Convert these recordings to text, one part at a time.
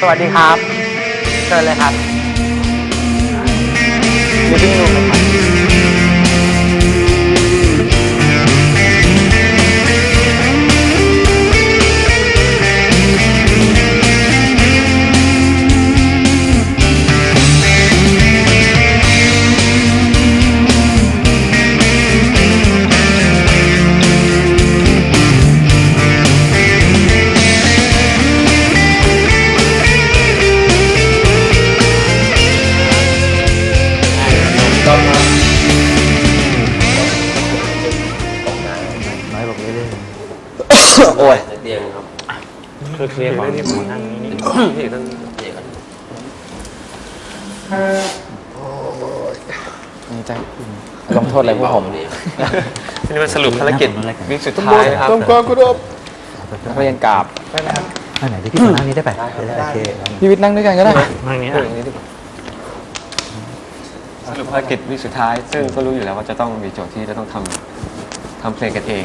สวัสดีครับ เชิญเลยครับลิฟ i ิ g รูมเลยครับ คือเคลียร์ของที่ผมนั่งนี่พี่นั่งเตียงกันๆนี่จะลงโทษอะไรพวกผมนี่ทีนี้มาสรุปภารกิจวิสุดท้ายนะครับนักเรียนกราบอันไหนที่พี่นั่งนี้ได้ปะโอเคพี่วิทย์นั่งด้วยกันก็ได้นั่งนี้เอออย่างนี้ดีกว่าสรุปภารกิจวิสุดท้าย ซึ่งก็รู้อยู่แล้วว่าจะต้องมีโจทย์ที่จะต้องทำทำเพลงกันเอง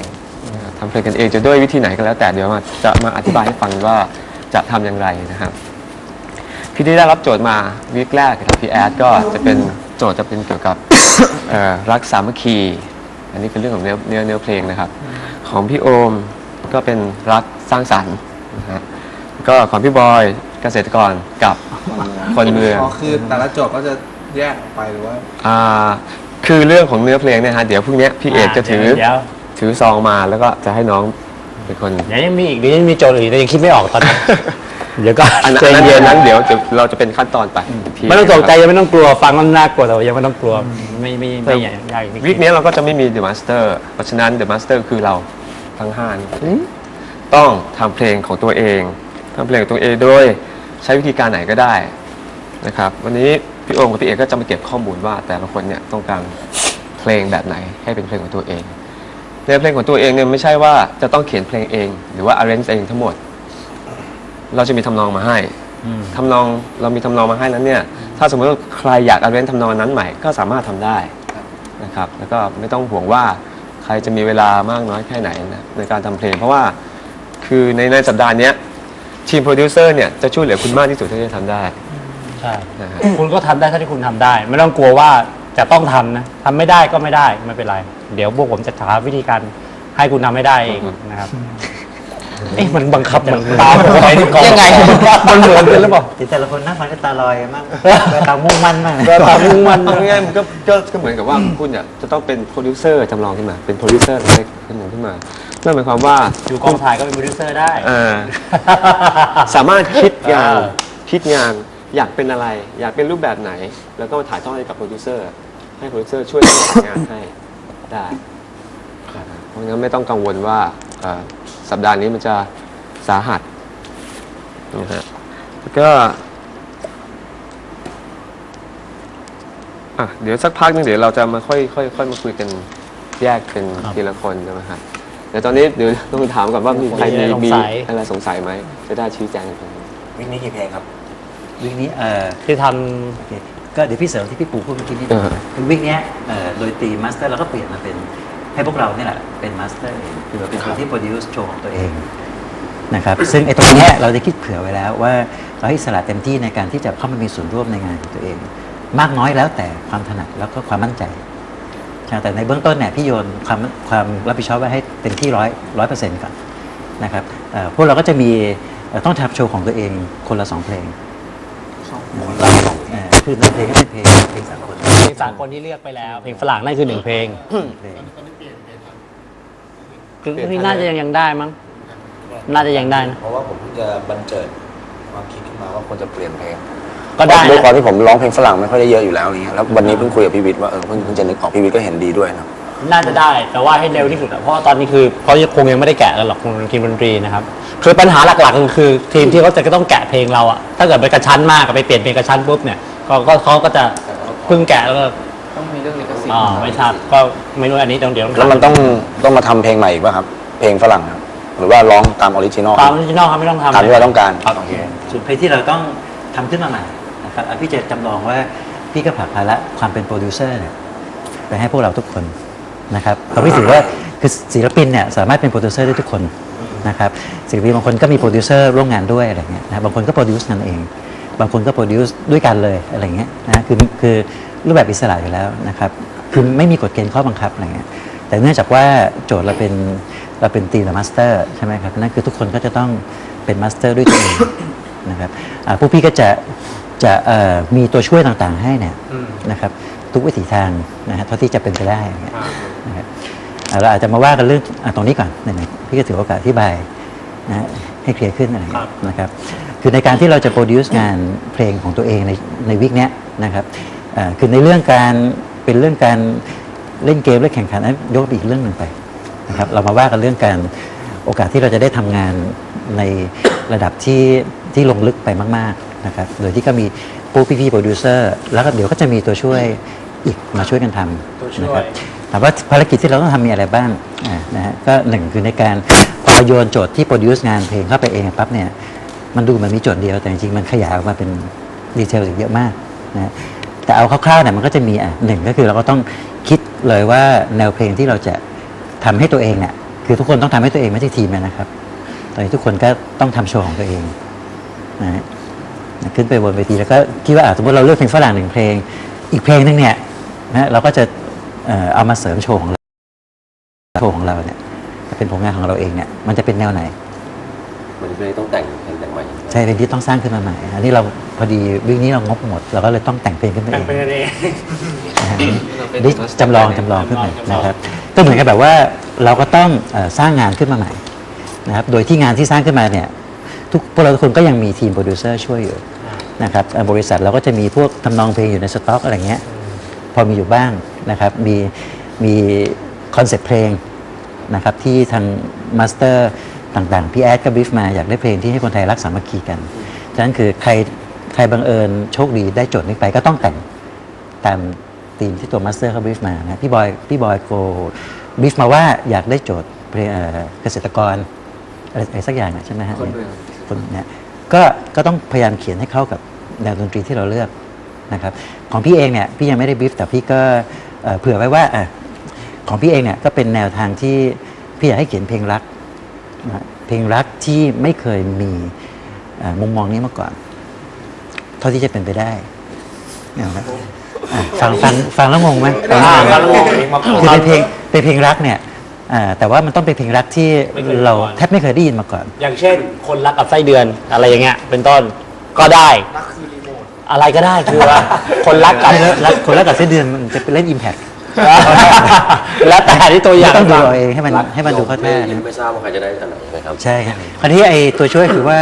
ทำเพลงกันเองจะด้วยวิธีไหนก็แล้วแต่เดี๋ยวมาจะมาอธิบายให้ฟังว่าจะทำอย่างไรนะครับ พี่ที่ได้รับโจทย์มาวิกแรกกับพี่แอดก็จะเป็นโจทย์จะเป็นเกี่ยวกับเอ่อรักสามัคคี อันนี้เป็นเรื่องของเนื้อเนื้อเนื้อเพลงนะครับ ของพี่โอมก็เป็นรักสร้างสรรค์นะฮะก็ของพี่บอยเกษตรกรกับคนเมืองอ๋อคือแต่ละโจทย์ก็จะแยกออกไปหรือว่าอ่าคือเรื่องของเนื้อเพลงเนี่ยฮะเดี๋ยวพรุ่งนี้พี่เอกจะถือเดี๋ยว ถือซองมาแล้วก็จะให้น้องเป็นคน เดี๋ยวยังมีอีกเดี๋ยวยังมีโจทย์อื่นแต่ยังคิดไม่ออกตอนนี้ เดี๋ยวก็อันนั้นใจอันนั้นเย็นนั้นเดี๋ยวจะเราจะเป็นขั้นตอนไปทีไม่ต้องตกใจยังไม่ต้องกลัวฟังมันน่ากลัวแต่ว่ายังไม่ต้องกลัวไม่ไม่ไม่ใหญ่ยากอีกวิกนี้เราก็จะไม่มี The Master เพราะฉะนั้น The Master คือเราทั้งห้านี้ต้องทำเพลงของตัวเองทำเพลงของตัวเองโดยใช้วิธีการไหนก็ได้นะครับ วันนี้พี่โอมกับพี่เอกก็จะมาเก็บข้อมูลว่าแต่ละคนเนี่ยต้องการเพลงแบบไหนให้เป็นเพลงของตัวเอง ในเพลงของตัวเองเนี่ยไม่ใช่ว่าจะต้องเขียนเพลงเอง หรือว่า arrange เองทั้งหมด เราจะมีทำนองมาให้อืมทำนองเรามีทำนองมาให้แล้วเนี่ย ถ้าสมมติว่าใครอยากอาเรนทำนองนั้นใหม่ก็สามารถทำได้นะครับ แล้วก็ไม่ต้องห่วงว่าใครจะมีเวลามากน้อยแค่ไหนนะในการทำเพลง เพราะว่าคือในในสัปดาห์เนี้ยทีมโปรดิวเซอร์เนี่ยจะช่วยเหลือคุณมากที่สุดที่จะทำได้ใช่ นะฮะ คุณก็ทำได้เท่าที่คุณทำได้ ไม่ต้องกลัวว่า จะต้องทำนะทำไม่ได้ก็ไม่ได้ไม่เป็นไร เดี๋ยวพวกผมจะหาวิธีการให้คุณทำให้ได้เองนะครับเอ๊ะมันบังคับมันตามผมไปที่กองยังไงมันเหมือนกันหรือเปล่าแต่ละคนนั่งฟังกันตาลอยกันมากก็ตามุ่งมั่นมากก็ตามมุ่งมันง่ายๆมันก็ก็ก็เหมือนกับว่าคุณเนี่ยจะต้องเป็นโปรดิวเซอร์จำลองขึ้นมาเป็นโปรดิวเซอร์เล็กๆขึ้นมาขึ้นมานั่นหมายความว่าอยู่กองถ่ายก็เป็นโปรดิวเซอร์ได้อ่าสามารถคิดงานเออคิดงาน อยากเป็นอะไร อยากเป็นรูปแบบไหน แล้วก็มาถ่ายทอดให้กับโปรดิวเซอร์ ให้โปรดิวเซอร์ช่วยทำงานให้ได้เพราะงั้นไม่ต้องกังวลว่าเอ่อสัปดาห์นี้มันจะสาหัสนะฮะแล้วก็อะเดี๋ยวสักพักหนึงเดี๋ยวเราจะมาค่อยค่อยค่อยมาคุยกันแยกเป็นทีละคนนะฮะเดี๋ยวตอนนี้เดี๋ยวต้องถามก่อนว่ามีใครมีมีมีอะไรสงสัยอะไรสงสัยไหมจะได้ชี้แจงกันวิกนี้กี่เพลงครับ วิกนี้เออที่ทโอเคก็เดี๋ยวพี่เสริมที่พี่ปู่พูดเมื่อกี้นิดเอนึงอคือวิกเนี้ยเอ่อโดยตีมาสเตอร์เราก็เปลี่ยนมาเป็นให้พวกเราเนี่ยแหละเป็นมาสเตอร์เองคือเราเป็นคนที่โปรดิวซ์โชว์ของตัวเองนะครับซึ่งไอ้ตรงเนี้ยเราได้คิดเผื่อไว้แล้วว่าเราให้อิสละเต็มที่ในการที่จะเข้ามามีส่วนร่วมในงานของตัวเอง มากน้อยแล้วแต่ความถนัดแล้วก็ความมั่นใจ ใช่แต่ในเบื้องต้นเนี่ยพี่โยนความความรับผิดชอบไว้ให้เต็มที่ร้อยร้อยเปอร์เซ็นต์ก่อนนะครับเอ่อพวกเราก็จะมีเอ่อต้องทำโชว์ของตัวเองคนละสองเพลง เอ่อคือในเพลงก็เป็นเพลงเพลงสากลำเพลงสากลที่เลือกไปแล้ว เพลงฝรั่งนั่นคือหนึ่งเพลงเพลงคือที่น่าจะยังยังได้มั้ง น่าจะยังได้นะ เพราะว่าผมเพิ่งจะบันเจิดความคิดขึ้นมาว่าควรจะเปลี่ยนเพลง ก็ได้ด้วยความนะที่ผมร้องเพลงฝรั่งไม่ค่อยได้เยอะอยู่แล้วนี่แล้ววันนี้เพิ่งคุยกับพี่วิทย์ว่าเออเพิ่งเพิ่งจะนึกออกพี่วิทย์ก็เห็นดีด้วยนะ น่าจะได้แต่ว่าให้เร็วที่สุดอะเพราะว่าตอนนี้คือเขาคงยังไม่ได้แกะกันหรอกทีมดนตรีนะครับคือปัญหาหลักๆคือคือทีมที่เขาจะก็ต้องแกะเพลงเราอะถ้าเกิดไปกระชั้นมากกับไปเปลี่ยนเพลงกระชั้นปุ๊บเนี่ยก็ก็เขาก็จะเพิ่งแกะแล้วก็ต้องมีเรื่องลิขสิทธิ์อ่าไม่ทราบก็ไม่รู้อันนี้ต้องเดี๋ยวแล้วมันต้องต้องมาทำเพลงใหม่อีกป่ะครับ เพลงฝรั่งครับ หรือว่าร้องตามออริจินอลตามออริจินอลครับไม่ต้องทำตามที่เราต้องการครับโอเค ส่วนเพลงที่เราต้องทำขึ้นมาใหม่นะครับอะพี่จะจำลองว่าพี่ก็ผลักภาระความเป็นโปรดิวเซอร์เนี่ยไปให้พวกเราทุกคน นะครับเพราะพี่ถือว่าคือศิลปินเนี่ยสามารถเป็นโปรดิวเซอร์ได้ทุกคนนะครับศิลปินบางคนก็มีโปรดิวเซอร์ร่วมงานด้วยอะไรเงี้ยนะบางคนก็โปรดิวซ์งานเอง บางคนก็โปรดิวซ์ด้วยกันเลยอะไรเงี้ยนะคือคือรูปแบบอิสระอยู่แล้วนะครับคือไม่มีกฎเกณฑ์ข้อบังคับอะไรเงี้ยแต่เนื่องจากว่าโจทย์เราเป็นเราเป็นตีมมาสเตอร์ใช่ไหมครับนั่นคือทุกคนก็จะต้องเป็นมาสเตอร์ด้วยตัวเองนะครับอ่าพวกพี่ก็จะจะเอ่อมีตัวช่วยต่างๆให้เนี่ยนะครับทุกวิถีทางนะฮะเท่าที่จะเป็นไปได้อย่าง เงี้ยนะครับอ่าเราอาจจะมาว่ากันเรื่องอะตรงนี้ก่อนไหนๆพี่ก็ถือโอกาสอธิบายนะฮะให้เคลียร์ขึ้นอะไรอย่างเงี้ยนะครับ คือในการที่เราจะโปรดิวซ์งานเพลงของตัวเองในในวิกเนี้ยนะครับอ่าคือในเรื่องการเป็นเรื่องการเล่นเกมเล่นแข่งขันนั้นยกไปอีกเรื่องหนึ่งไปนะครับเรามาว่ากันเรื่องการโอกาสที่เราจะได้ทำงานในระดับที่ที่ลงลึกไปมาก ๆนะครับ โดยที่ก็มีผู้พี่ๆโปรดิวเซอร์แล้วก็เดี๋ยวก็จะมีตัวช่วยอีกมาช่วยกันทำนะครับ ถามว่าภารกิจที่เราต้องทำมีอะไรบ้างนะฮะก็หนึ่งคือในการพอโยนโจทย์ที่โปรดิวซ์งานเพลงเข้าไปเองปั๊บเนี่ยมันดูมันมีโจทย์เดียวแต่จริงๆมันขยายออกมาเป็นดีเทลอีกเยอะมากนะฮะแต่เอาคร่าวๆเนี่ยมันก็จะมีอะหนึ่งก็คือเราก็ต้องคิดเลยว่าแนวเพลงที่เราจะทำให้ตัวเองเนี่ยคือทุกคนต้องทำให้ตัวเองไม่ใช่ทีมนะครับตอนนี้ทุกคนก็ต้องทำโชว์ของตัวเองนะฮะขึ้นไปบนเวทีแล้วก็คิดว่าสมมติเราเลือกเพลงฝรั่งหนึ่งเพลง อีกเพลงนึงเนี่ยนะเราก็จะ เอ่อเอามาเสริมโชว์ของเราโชว์ของเราเนี่ยถ้าเป็นผลงานของเราเองเนี่ยมันจะเป็นแนวไหนมันเลยต้องแต่งเพลงแต่งใหม่ใช่เพลงที่ต้องสร้างขึ้นมาใหม่อันนี้เราพอดีวิ่งนี้เรางบหมดเราก็เลยต้องแต่งเพลงขึ้นมาเองเป็นกันเองนะฮะนี่จำลองจำลองขึ้นมานะครับก็เหมือนกับแบบว่าเราก็ต้องเอ่อสร้างงานขึ้นมาใหม่นะครับโดยที่งานที่สร้างขึ้นมาเนี่ยทุกพวกเราทุกคนก็ยังมีทีมโปรดิวเซอร์ช่วยอยู่นะครับเอ่อบริษัทเราก็จะมีพวกทำนองเพลงอยู่ในสต็อกอะไรเงี้ยพอมีอยู่บ้าง นะครับมีมีคอนเซ็ปต์เพลงนะครับที่ทางมาสเตอร์ต่างๆ พี่แอดก็บรีฟมาอยากได้เพลงที่ให้คนไทยรักสามัคคีกันฉะนั้นคือใครใครบังเอิญโชคดีได้โจทย์นี้ไปก็ต้องแต่งตามทีมที่ตัวมาสเตอร์เขาบรีฟมานะพี่บอยพี่บอยโกบรีฟมาว่าอยากได้โจทย์เพลงเอ่อเกษตรกรอะไรอะไรสักอย่างน่ะใช่ไหมฮะคนเมืองคนเนี่ยก็ก็ต้องพยายามเขียนให้เข้ากับแนวดนตรีที่เราเลือกนะครับของพี่เองเนี่ยพี่ยังไม่ได้บรีฟแต่พี่ก็ เอ่อเผื่อไว้ว่าอะของพี่เองเนี่ยก็เป็นแนวทางที่พี่อยากให้เขียนเพลงรักนะเพลงรักที่ไม่เคยมีเอ่อมุมมองนี้มาก่อน เท่าที่จะเป็นไปได้เนี่ยนะอะฟังฟังฟังแล้วงงไหมฟังอ่าแล้วงงไหมฟังแล้วงงมาก่อนคือเป็นเพลงเป็นเพลงรักเนี่ยอ่าแต่ว่ามันต้องเป็นเพลงรักที่ไม่เคยเรามาก่อนแทบไม่เคยได้ยินมาก่อน อย่างเช่น คนรักกับไส้เดือนอะไรอย่างเงี้ยเป็นต้นก็ได้ อะไรก็ได้คือว่าคนรักกับแล้วคนรักกับเส้นเดือนมันจะไปเล่นอิมแพคแล้วแต่ที่ตัวอย่างต้องดูเอาเองให้มันให้มันดูเข้าท่าไม่นะไม่ทราบว่าใครจะได้อันไหนนะครับใช่ครับคราวนี้ไอ้ตัวช่วยคือว่า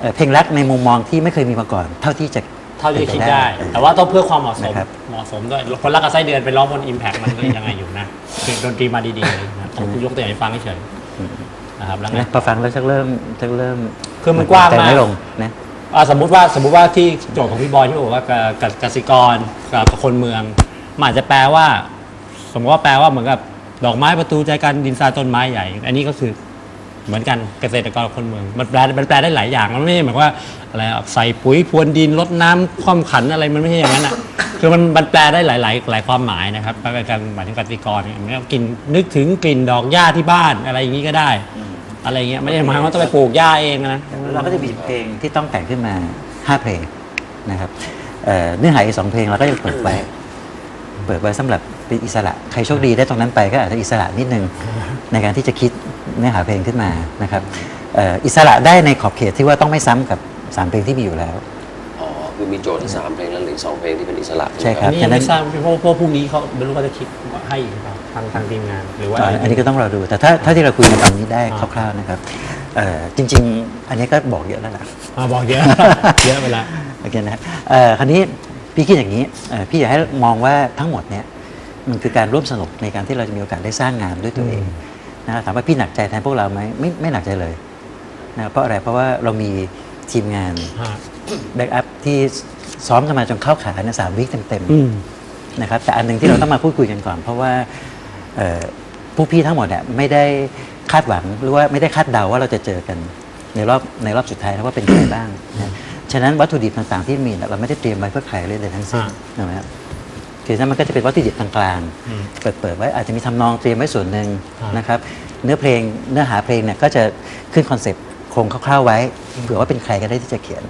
เอ่อเพลงรักในมุมมองที่ไม่เคยมีมาก่อน เท่าที่จะเท่าที่คิดป็นปได้ แต่ว่าต้องเพื่อความเหมาะสมนะครับเหมาะสมด้วยคนรักกับไส้เดือนไปร้องบนอิมแพกมันก็ยังไงอยู่นะเสียงดนตรีมาดีๆเลยนะผมยกตัวอย่างให้ฟังเฉยๆนะครับแล้วไงนะพอฟังแล้วชักเริ่มชักเริ่มคือมันกว้างใจมากไม่ลงนะ อะสมมุติว่าสมมุติว่าที่โจทย์ของพี่บอยที่บอกว่ากับกับกสิกรกับกับคนเมืองมันอาจจะแปลว่า สมมติว่าแปลว่าเหมือนกับดอกไม้ประตูใจกันดินทรายต้นไม้ใหญ่ อันนี้ก็คือเหมือนกันเกษตรกรกับคนเมือง มันแปลมันแปลได้หลายอย่างมันไม่ใช่หมายความว่าอะไรอะใส่ปุ๋ยพรวนดินลดน้ำความขันอะไรมันไม่ใช่อย่างนั้นอะ คือมันมันแปลได้หลายหลายหลายความหมายนะครับแปลกันหมายถึงกสิกรเนี่ยมันก็กินนึกถึงกลิ่นดอกหญ้าที่บ้านอะไรอย่างนี้ก็ได้ อะไรเงี้ยไม่ได้หมายความว่าต้องไปปลูกหญ้าเองนะเราก็จะมีเพลงที่ต้องแต่งขึ้นมา5เพลงนะครับเอ่อเนื้อหาอีกสองเพลงเราก็จะเปิดไว้เปิดไว้สำหรับเป็นอิสระใครโชคดีได้ตรงนั้นไปก็อาจจะอิสระนิดนึงในการที่จะคิดเนื้อหาเพลงขึ้นมานะครับเอ่ออิสระได้ในขอบเขตที่ว่าต้องไม่ซ้ำกับ3เพลงที่มีอยู่แล้วอ๋อคือมีโจทย์ที่สามเพลงแล้วเหลืออกสองเพลงที่เป็นอิสระใช่คอัรันบนี้ยังไม่ทราบเพราะเพราะพรุ่งนี้เขาไม่รู้เขาจะคิดว่าให้หรือเปล่า ทางทางทีมงานหรือว่าอ่า อันนี้ก็ต้องรอดูแต่ถ้าถ้าที่เราคุยกันตอนนี้ได้คร่าวๆนะครับเอ่อจริง ๆ อันนี้ก็บอกเยอะแล้วนะอ่าบอกเยอะเยอะไปแล้วโอเคนะครับเอ่อคราวนี้พี่คิดอย่างนี้เอ่อพี่อยากให้มองว่าทั้งหมดเนี้ยมันคือการร่วมสนุกในการที่เราจะมีโอกาสได้สร้างงานด้วยตัวเองนะครับถามว่าพี่หนักใจแทนพวกเราไหมไม่ไม่หนักใจเลยนะครับเพราะอะไรเพราะว่าเรามีทีมงานฮะแบ็กอัพที่ซ้อมกันมาจนเข้าขาในสามวิคเต็มอืมๆนะครับแต่อันหนึ่งที่เราต้องมาพูดคุยกันก่อน เพราะว่าเอ่อ ผู้พี่ทั้งหมดเนี่ยไม่ได้คาดหวังหรือว่าไม่ได้คาดเดาว่าเราจะเจอกันในรอบในรอบสุดท้ายนะว่าเป็นใครบ้างนะฉะนั้นวัตถุดิบต่างๆที่มีเนี่ยเราไม่ได้เตรียมไว้เพื่อใครเลยเลยทั้งสิ้นอ่านะครับคือฉะนั้นมันก็จะเป็นวัตถุดิบกลางอืมๆเปิดเปิดไว้อาจจะมีทำนองเตรียมไว้ส่วนหนึ่งอ่านนะครับ เนื้อเพลงเนื้อหาเพลงเนี่ยก็จะขึ้นคอนเซปต์โครงคร่าวๆไว้เผื่อว่าเป็นใครก็ได้ที่จะเขียน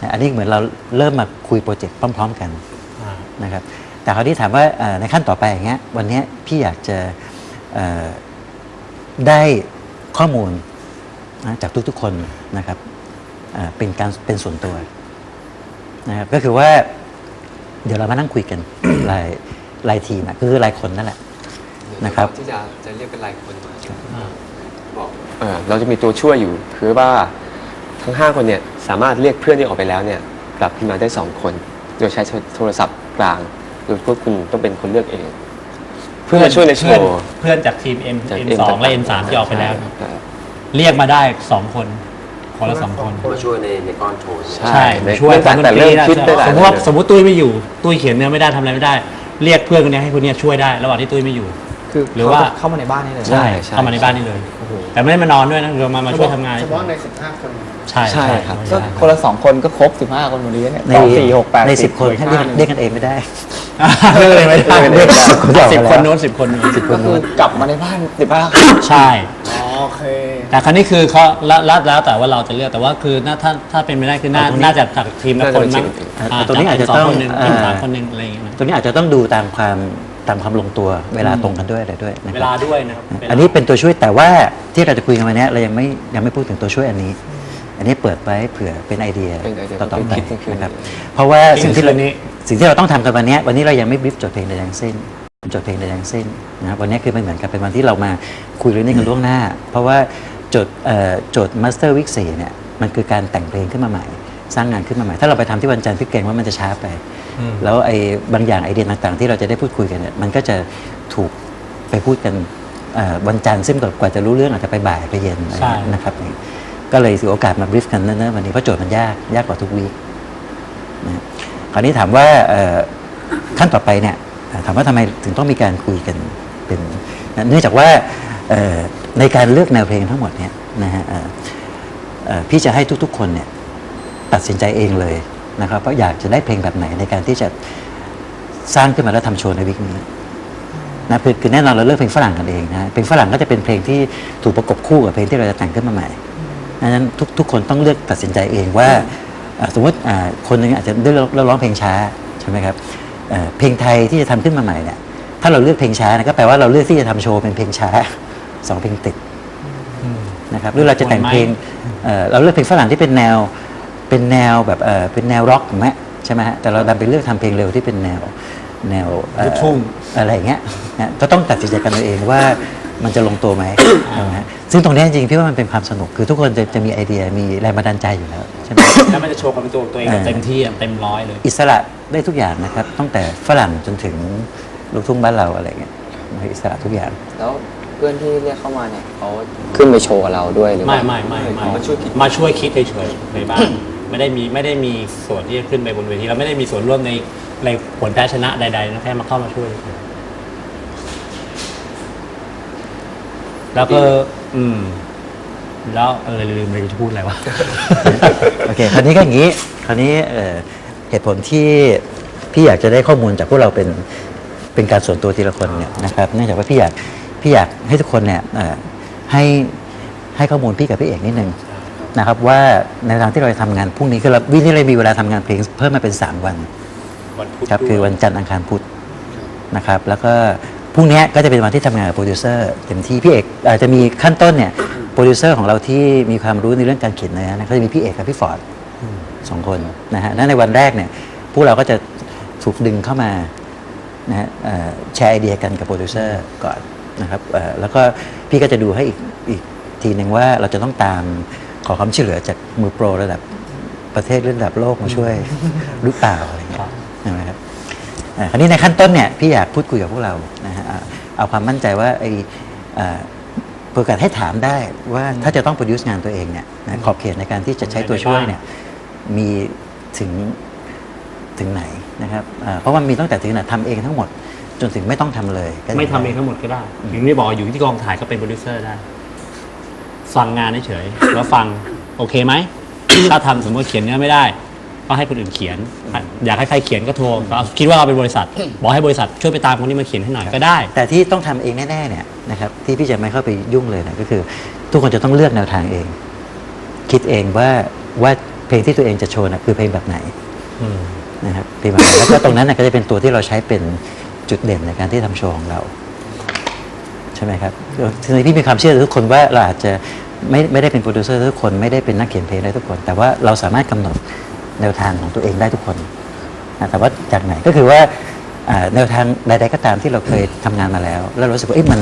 นะอันนี้เหมือนเราเริ่มมาคุยโปรเจกต์พร้อม ๆ กันอ่านะครับ แต่คราวนี้ถามว่าในขั้นต่อไปอย่างเงี้ยวันนี้พี่อยากจะได้ข้อมูลจากทุกๆคนนะครับเป็นการเป็นส่วนตัวนะครับก็คือว่าเดี๋ยวเรามานั่งคุยกันรายรายทีมอะคือรายคนนั่นแหละนะครับที่จะจะเรียกเป็นรายคนมาบอกเออเราจะมีตัวช่วยอยู่คือว่าทั้ง 5 คนเนี่ยสามารถเรียกเพื่อนที่ออกไปแล้วเนี่ยกลับขึ้นมาได้ 2 คน โดยใช้โทรศัพท์กลาง โดยพวกคุณต้องเป็นคนเลือกเอง เพื่อมาช่วยในโชเพื่อนว์ เพื่อนจากทีม M จาก M2 และ M3 ที่ออกไปแล้วใช่เรียกมาได้สองคนคนละสองคน มาช่วยในในก้อนโชว์ใช่ ใช่ในช่วยตั้งแต่เริ่มคิดได้สมมติว่าสมมติตุ้ยไม่อยู่ตุ้ยเขียนเนื้อไม่ได้ทำอะไรไม่ได้ เรียกเพื่อนคนนี้ให้คนนี้ช่วยได้ระหว่างที่ตุ้ยไม่อยู่ คือหรือว่าเขจะเข้ามาในบ้านนี่เลยใช่ ใช่เข้ามาในบ้านนี่เลยแต่ไม่ได้มานอนด้วยนะเรามามาช่วยทำงานเฉพาะใน 15 คน ใช่ใช่ครับ ก็คนละสองคนก็ครบ 15 คนหมดเลยเนี่ยในสองสี่หกแปดในสิบคนให้เรียกเรียกกันเองไม่ได้ เรื่องอะไรไม่ได้เรียกสิบคนออกสิบมาคนแล้วโน้นสิบคนนี้ก็คือกลับมาในบ้าน15คนใช่อ๋อโอเค แต่ครั้นี้คือเขาแล้วแล้วแล้วแต่ว่าเราจะเลือกแต่ว่าคือน่าถ้าถ้าเป็นไม่ได้คือน่าตรงนี้น่าจะจากทีมละคนมั้งอ่าตรงนี้อาจจะจกต้องคนหนึ่งเอ่อทีมสามคนหนึ่งอะไรอย่างเงี้ยนะตัวนี้อาจจะต้องดูตามความตามความลงตัวเวลาตรงกันด้วยอะไรด้วยนะคเวรับลาด้วยนะครับวลาอันนี้เป็นตัวช่วยแต่ว่าที่เราจะคุยกันวันนี้เรายังไม่ยังไม่พูดถึงตัวช่วยอันนี้ อันนี้เปิดไว้เผื่อเป็นไอเดียเป็นไอเดียต่อๆไปคิดคืน นะครับเพราะว่าสิ่งที่เรา คืนนี้ สิ่งที่เราต้องทำกันวันนี้วันนี้เรายังไม่บริฟโจทย์เพลงใดทั้งสิ้นโจทย์เพลงใดทั้งสิ้นนะครับวันนี้คือมันเหมือนกับเป็นวันที่เรามาคุยเรื่องนี้กันล่วงหน้า เพราะว่าโจทย์เอ่อโจทย์มาสเตอร์วิกสี่เนี่ยมันคือการแต่งเพลงขึ้นมาใหม่ สร้างงานขึ้นมาใหม่ ถ้าเราไปทำที่วันจันทร์พี่เกรงว่ามันจะช้าไป แล้วไอ้บางอย่างไอเดียต่างๆ ที่เราจะได้พูดคุยกันเนี่ยมันก็จะถูกไปพูดกันเอ่อวันจันทร์ซึ่งกว่าจะรู้เรื่องอาจจะไปบ่ายไปเย็นอะไรใช่นะครับก็เลยถือโอกาสมาบริฟกันเนิ่นๆวันนี้เพราะโจทย์มันยากยากกว่าทุกวีคนะ คราวนี้ถามว่าขั้นต่อไปเนี่ยถามว่าทำไมถึงต้องมีการคุยกันเป็นเนื่องจากว่าในการเลือกแนวเพลงทั้งหมดเนี่ยนะฮะพี่จะให้ทุกๆ คนเนี่ยตัดสินใจเองเลยนะครับเพราะอยากจะได้เพลงแบบไหนในการที่จะสร้างขึ้นมาแล้วทำโชว์ในวิกนี้นะคือคือแน่นอนเราเลือกเพลงฝรั่งกันเองนะเพลงฝรั่งก็จะเป็นเพลงที่ถูกประกบคู่กับเพลงที่เราจะแต่งขึ้นมาใหม่ดังนั้นทุกทุกคนต้องเลือกตัดสินใจเองว่า สมมติอ่าคนหนึงอาจจะเลือกเลือกร้องเพลงช้าใช่ไหมครับเอ่อเพลงไทยที่จะทำขึ้นมาใหม่เนี่ยถ้าเราเลือกเพลงช้านะก็แปลว่าเราเลือกที่จะทำโชว์เป็นเพลงช้าสองเพลงติดนะครับหรือเราจะแต่งเพลงเอ่อเราเลือกเพลงฝรั่งที่เป็นแนวเป็นแนวแบบเออเป็นแนวร็อกถูกไหมใช่ไหมฮะแต่เราดันไปเลือกทำเพลงเร็วที่เป็นแนวแนวเอ่อลูกทุ่งอะไรอย่างเงี้ยนะก็ต้องตัดสินใจกันเอาเองว่า มันจะลงตัวไหมใช่ไหมฮะซึ่งตรงนี้จริงๆพี่ว่ามันเป็นความสนุกคือทุกคนจะจะมีไอเดียมีแรงบันดาลใจอยู่แล้วใช่ไหม แล้วมันจะโชว์ความเป็นตัวของตัวเองแบบเต็มที่อะเต็มร้อยเลย อิสระได้ทุกอย่างนะครับตั้งแต่ฝรั่งจนถึงลูกทุ่งบ้านเราอะไรเงี้ยอิสระทุกอย่าง แล้วเพื่อนที่เรียกเข้ามาเนี่ยเขาขึ้นไปโชว์กับเราด้วยหรือไม่ว่าไม่ไม่ไม่มาช่วยคิด มาช่วยคิดเฉยๆในบ้าน ไม่ได้มีไม่ได้มีส่วนที่จะขึ้นไปบนเวทีเราไม่ได้มีส่วนร่วมในในผลแพ้ชนะใดๆนะแค่มาเข้ามาช่วยเฉยๆ แล้วก็อืม แล้วเออลืมเลยจะพูดอะไรวะ โอเค คราวนี้ก็อย่างนี้ คราวนี้เอ่อเหตุผลที่พี่อยากจะได้ข้อมูลจากพวกเราเป็นเป็นการส่วนตัวทีละคนเนี่ยนะครับ เนื่องจากว่าพี่อยากพี่อยากให้ทุกคนเนี่ยเอ่อให้ให้ข้อมูลพี่กับพี่เอกนิดนึงนะครับ ว่าในทางที่เราจะทำงานพรุ่งนี้คือเราวินี่เลยมีเวลาทำงานเพลงเพิ่มมาเป็น 3 วัน วันพุธครับด้วยคือวันจันทร์อังคารพุธนะครับ แล้วก็ พรุ่งนี้ก็จะเป็นวันที่ทำงานกับโปรดิวเซอร์เต็มที่พี่เอกอาจจะมีขั้นต้นเนี่ยโปรดิวเซอร์ของเราที่มีความรู้ในเรื่องการเขียนเนื้อนะเขาจะมีพี่เอกกับพี่ฟอร์ดสองคนนะฮะและในวันแรกเนี่ยพวกเราก็จะถูกดึงเข้ามานะฮะเอ่อแชร์ไอเดียกันกับโปรดิวเซอร์ก่อนนะครับเอ่อแล้วก็พี่ก็จะดูให้อีกอีกทีหนึ่งว่าเราจะต้องตามขอความช่วยเหลือจากมือโปรระดับประเทศระดับโลกมาช่วยหรือเปล่าอะไรเงี้ยใช่ไหมครับอ่าคราวนี้ในขั้นต้นเนี่ยพี่อยากพูดคุยกับพวกเรานะฮะอ่า เอาความมั่นใจว่าไอ้อ่าเปิดโอกาสให้ถามได้ว่าถ้าจะต้อง produce งานตัวเองเนี่ยนะขอบเขตในการที่จะใช้ตัวช่วยเนี่ยมีถึงถึงไหนนะครับอ่าเพราะว่ามีตั้งแต่ถึงไหนทำเองทั้งหมด จนถึงไม่ต้องทำเลยก็ไม่ทำเองทั้งหมดก็ได้อย่างที่บอกอยู่ที่กองถ่ายก็เป็นโปรดิวเซอร์ได้ฟังงานเฉยๆแล้วฟังโอเคไหมถ้าทำสมมติเขียนเนื้อไม่ได้ ก็ก็ให้คนอื่นเขียน อยากให้ใครเขียนก็โทรก็คิดว่าเราเป็นบริษัท บอกให้บริษัทช่วยไปตามคนนี้มาเขียนให้หน่อยก็ได้ แต่ที่ต้องทำเองแน่ๆเนี่ยนะครับที่พี่จะไม่เข้าไปยุ่งเลยนะก็คือ ทุกคนจะต้องเลือกแนวทางเอง คิดเองว่าว่าเพลงที่ตัวเองจะโชว์นะคือเพลงแบบไหนนะครับเพลงแบบไหนแล้วก็ตรงนั้นนะก็จะเป็นตัวที่เราใช้เป็นจุดเด่นในการที่ทำโชว์ของเราใช่ไหมครับทีนี้พี่มีความเชื่อทุกคนว่าเราอาจจะไม่ไม่ได้เป็นโปรดิวเซอร์ทุกคนไม่ได้เป็นนักเขียนเพลงได้ทุกคน แต่ว่าเราสามารถกำหนด แนวทางของตัวเองได้ทุกคนนะแต่ว่าจากไหนก็คือว่าแนวทางใดๆก็ตามที่เราเคยทำงานมาแล้ว แล้วรู้สึกว่าเอ๊ะมัน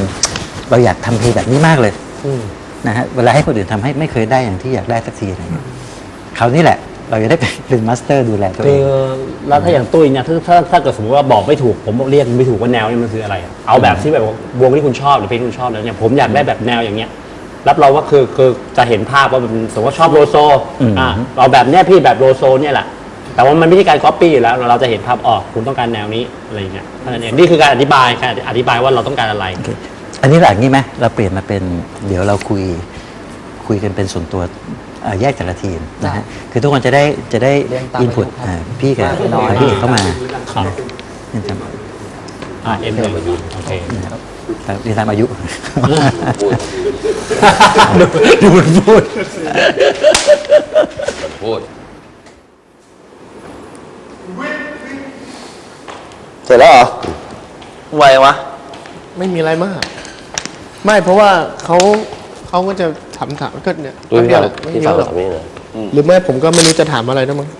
เราอยากทำเพลงแบบนี้มากเลยนะฮะเวลาให้คนอื่นทำให้ไม่เคยได้อย่างที่อยากได้สักทีอะไรเงี้ยคราวนี้แหละ เราจะได้เป็นมาสเตอร์ดูแลตัวเองแล้วถ้าอย่างตุ้ยเนี่ยถ้าถ้าเกิดสมมติว่าบอกไม่ถูกผมเรียกไม่ถูกว่าแนวนี้มันคืออะไร เอาแบบที่แบบว่าวงที่คุณชอบหรือเพลงที่คุณชอบแล้วเนี่ยผมอยากได้แบบแนวอย่างเงี้ย รับรองว่าคือคือจะเห็นภาพว่ามันสมมติว่าชอบโลโซอืม อ่าเอาแบบเนี้ยพี่แบบโลโซเนี่ยแหละ แต่ว่ามันไม่ใช่การก๊อปปี้อยู่แล้วเราจะเห็นภาพออกคุณต้องการแนวนี้อะไรอย่างเงี้ยเท่านั้นเองนี่คือการอธิบายการอธิบายว่าเราต้องการอะไร โอเคอันนี้แบบนี้ไหมเราเปลี่ยนมาเป็นเดี๋ยวเราคุยคุยกันเป็นส่วนตัวเอ่อแยกแต่ละทีมนะฮะคือทุกคนจะได้จะได้เรียงตามอินพุตอายุครับพี่กับน้อย พี่เอกเข้ามาครับเรียนตามอ่าเอ็มเลยโอเคเรีย นตามอายุดูดูมันพูด พูด เสร็จแล้วเหรอไววะ ไม่มีอะไรมาก ไม่เพราะว่าเขาเขาก็จะถามถามก็เนี่ยดูที่เดียวฟังแหละไม่ที่เยฟังอะหรอกแบบนี้นะหรือไม่ผมก็ไม่รู้จะถามอะไรนะมั้งผมก็ได้พูดถึง